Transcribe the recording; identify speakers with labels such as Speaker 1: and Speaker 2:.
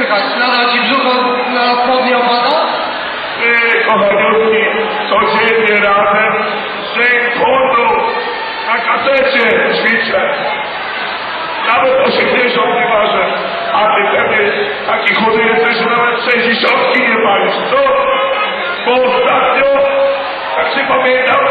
Speaker 1: słychać? Nadal ci brzucho na spodnie opada?
Speaker 2: My, kochaniutki, codziennie razem z sekundą na kasecie ćwiczę. Nawet 80 nie ważę. A ty pewnie taki chudy jesteś, że nawet 60 nie palisz. Co? Bo ostatnio, jak się pamiętam,